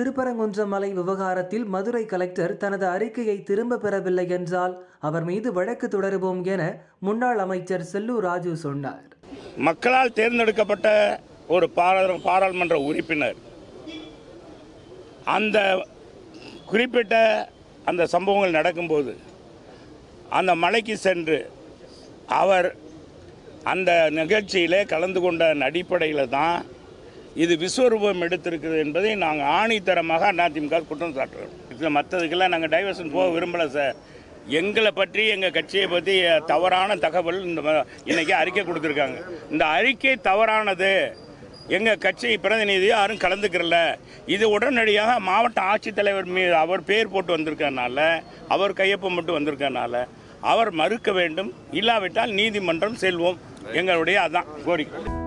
திருப்பரங்குன்றம் மலை விவகாரத்தில் மதுரை கலெக்டர் தனது அறிக்கையை திரும்ப பெறவில்லை என்றால் அவர் மீது வழக்கு தொடருவோம் என முன்னாள் அமைச்சர் செல்லூர் ராஜு சொன்னார். மக்களால் தேர்ந்தெடுக்கப்பட்ட ஒரு பாராளுமன்ற உறுப்பினர் அந்த குறிப்பிட்ட அந்த சம்பவங்கள் நடக்கும்போது அந்த மலைக்கு சென்று அவர் அந்த நிகழ்ச்சியிலே கலந்து கொண்ட அடிப்படையில் தான் இது விஸ்வரூபம் எடுத்திருக்குது என்பதை நாங்கள் ஆணித்தரமாக அதிமுக குற்றம் சாட்டுறோம். இதில் மற்றதுக்கெல்லாம் நாங்கள் டைவர்ஷன் போக விரும்பலை சார் எங்களை பற்றி எங்கள் கட்சியை பற்றி தவறான தகவல் இந்த இன்றைக்கி அறிக்கை கொடுத்துருக்காங்க. இந்த அறிக்கை தவறானது. எங்கள் கட்சி பிரதிநிதி யாரும் கலந்துக்கிறல. இது உடனடியாக மாவட்ட ஆட்சித்தலைவர் மீது அவர் பேர் போட்டு வந்திருக்கனால அவர் கையொப்பம் மட்டும் வந்திருக்கனால அவர் மறுக்க வேண்டும். இல்லாவிட்டால் நீதிமன்றம் செல்வோம். எங்களுடைய அதான் கோரிக்கை.